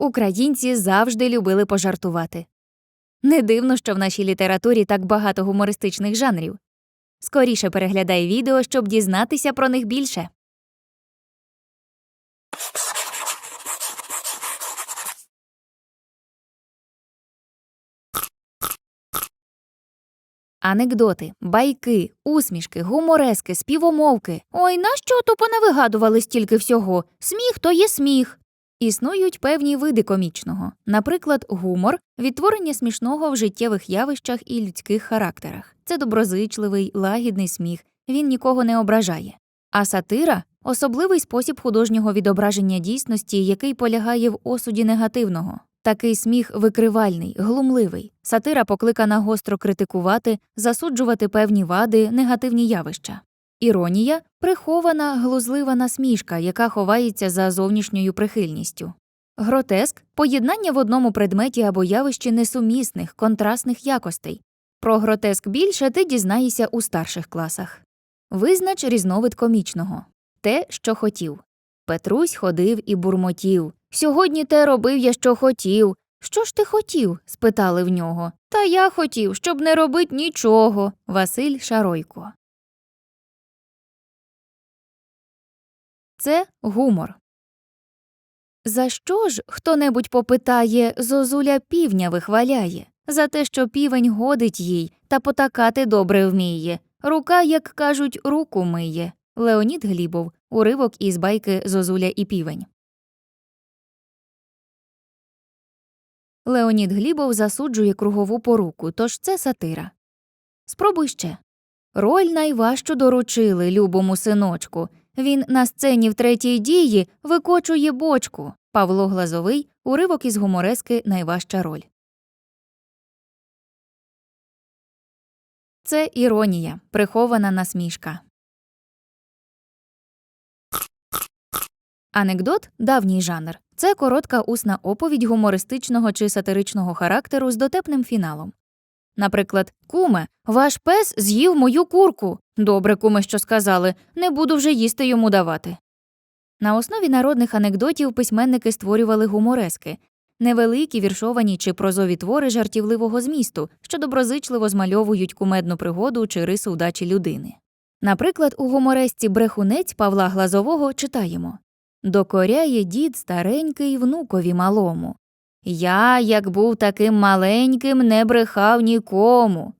Українці завжди любили пожартувати. Не дивно, що в нашій літературі так багато гумористичних жанрів. Скоріше переглядай відео, щоб дізнатися про них більше. Анекдоти, байки, усмішки, гуморески, співомовки. Ой, нащо то понавигадували стільки всього? Сміх то є сміх. Існують певні види комічного, наприклад, гумор, відтворення смішного в життєвих явищах і людських характерах. Це доброзичливий, лагідний сміх, він нікого не ображає. А сатира особливий спосіб художнього відображення дійсності, який полягає в осуді негативного. Такий сміх викривальний, глумливий. Сатира покликана гостро критикувати, засуджувати певні вади, негативні явища. Іронія прихована, глузлива насмішка, яка ховається за зовнішньою прихильністю. Гротеск поєднання в одному предметі або явищі несумісних, контрастних якостей. Про гротеск більше ти дізнаєшся у старших класах. Визнач різновид комічного те, що хотів. Петрусь ходив і бурмотів. Сьогодні те робив я, що хотів. Що ж ти хотів? спитали в нього. Та я хотів, щоб не робить нічого. Василь Шаройко. Це гумор. За що ж хто небудь попитає, зозуля півня вихваляє? За те, що півень годить їй та потакати добре вміє. Рука, як кажуть, руку миє. Леонід Глібов. Уривок із байки Зозуля і півень. Леонід Глібов засуджує кругову поруку, тож це сатира. Спробуй ще. Роль найважчу доручили любому синочку. Він на сцені в третій дії викочує бочку. Павло Глазовий. Уривок із гуморески Найважча роль. Це іронія, прихована насмішка. Анекдот давній жанр. Це коротка усна оповідь гумористичного чи сатиричного характеру з дотепним фіналом. Наприклад, куме, ваш пес з'їв мою курку. Добре, куме, що сказали, не буду вже їсти йому давати. На основі народних анекдотів письменники створювали гуморески, невеликі віршовані чи прозові твори жартівливого змісту, що доброзичливо змальовують кумедну пригоду чи рису вдачі людини. Наприклад, у гуморесці Брехунець Павла Глазового читаємо Докоряє дід старенький внукові малому. Я, як був таким маленьким, не брехав нікому.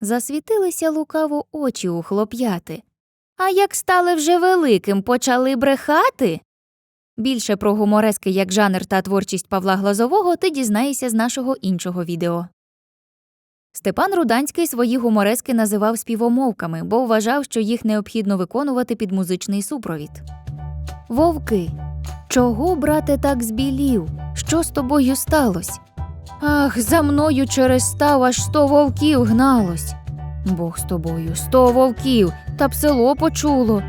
Засвітилися лукаво очі у хлоп'яти. А як стали вже великим, почали брехати? Більше про гуморески як жанр та творчість Павла Глазового ти дізнаєшся з нашого іншого відео. Степан Руданський свої гуморески називав співомовками, бо вважав, що їх необхідно виконувати під музичний супровід. Вовки. Чого, брате, так збілів? Що з тобою сталося? Ах, за мною через став сто вовків гналось. Бог з тобою, сто вовків, та б село почуло.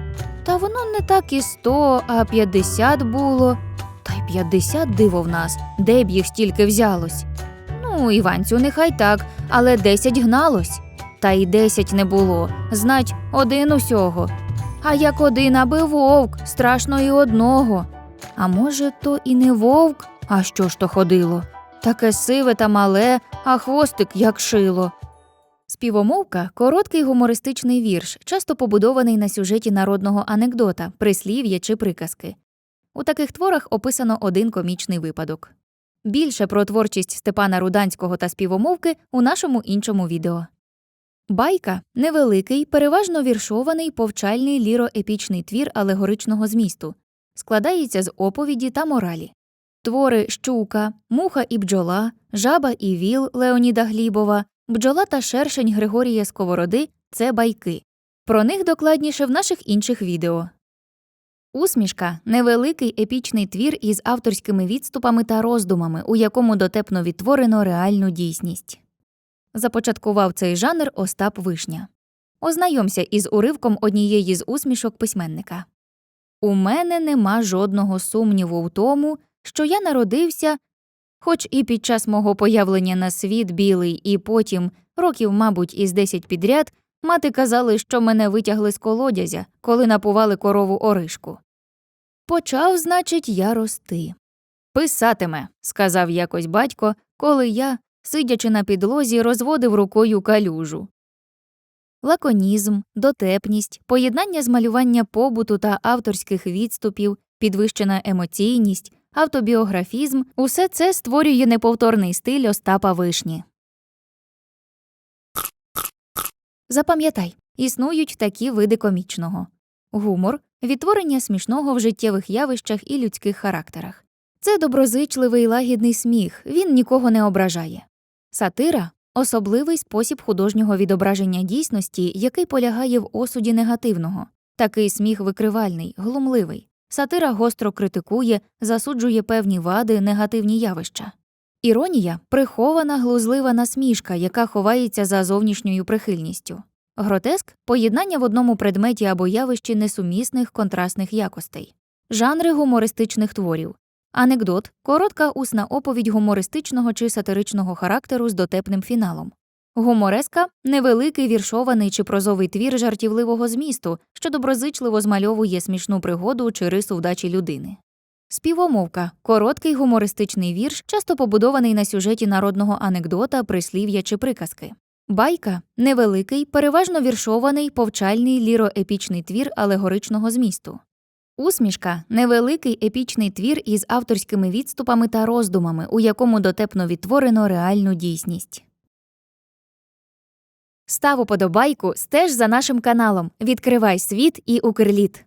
Та воно не так і сто, а п'ятдесят було. Та й п'ятдесят диво в нас, де б їх стільки взялось. Ну, Іванцю, нехай так, але десять гналось. Та й десять не було, знать, один усього. А як один, аби вовк, страшно і одного. А може, то і не вовк, а що ж то ходило? Таке сиве та мале, а хвостик як шило. Співомовка короткий гумористичний вірш, часто побудований на сюжеті народного анекдота, прислів'я чи приказки. У таких творах описано один комічний випадок. Більше про творчість Степана Руданського та співомовки у нашому іншому відео. Байка невеликий, переважно віршований повчальний ліроепічний твір алегоричного змісту, складається з оповіді та моралі. Твори Щука, Муха і бджола, Жаба і віл Леоніда Глібова, Бджола та шершень Григорія Сковороди це байки. Про них докладніше в наших інших відео. Усмішка невеликий епічний твір із авторськими відступами та роздумами, у якому дотепно відтворено реальну дійсність. Започаткував цей жанр Остап Вишня. Ознайомся із уривком однієї з усмішок письменника. У мене нема жодного сумніву в тому, що я народився, хоч і під час мого появлення на світ білий, і потім, років, мабуть, із десять підряд, мати казали, що мене витягли з колодязя, коли напували корову оришку. Почав, значить, я рости. Писатиме, сказав якось батько, коли я, сидячи на підлозі, розводив рукою калюжу. Лаконізм, дотепність, поєднання змалювання побуту та авторських відступів, підвищена емоційність, автобіографізм усе це створює неповторний стиль Остапа Вишні. Запам'ятай, існують такі види комічного гумор, відтворення смішного в життєвих явищах і людських характерах. Це доброзичливий лагідний сміх, він нікого не ображає. Сатира особливий спосіб художнього відображення дійсності, який полягає в осуді негативного. Такий сміх викривальний, глумливий. Сатира гостро критикує, засуджує певні вади, негативні явища. Іронія прихована глузлива насмішка, яка ховається за зовнішньою прихильністю. Гротеск поєднання в одному предметі або явищі несумісних контрастних якостей. Жанри гумористичних творів. Анекдот коротка усна оповідь гумористичного чи сатиричного характеру з дотепним фіналом. Гумореска невеликий віршований чи прозовий твір жартівливого змісту, що доброзичливо змальовує смішну пригоду чи рису вдачі людини. Співомовка короткий гумористичний вірш, часто побудований на сюжеті народного анекдота, прислів'я чи приказки. Байка невеликий, переважно віршований, повчальний ліроепічний твір алегоричного змісту. Усмішка невеликий епічний твір із авторськими відступами та роздумами, у якому дотепно відтворено реальну дійсність. Став уподобайку, стеж за нашим каналом. Відкривай світ і Укрліт.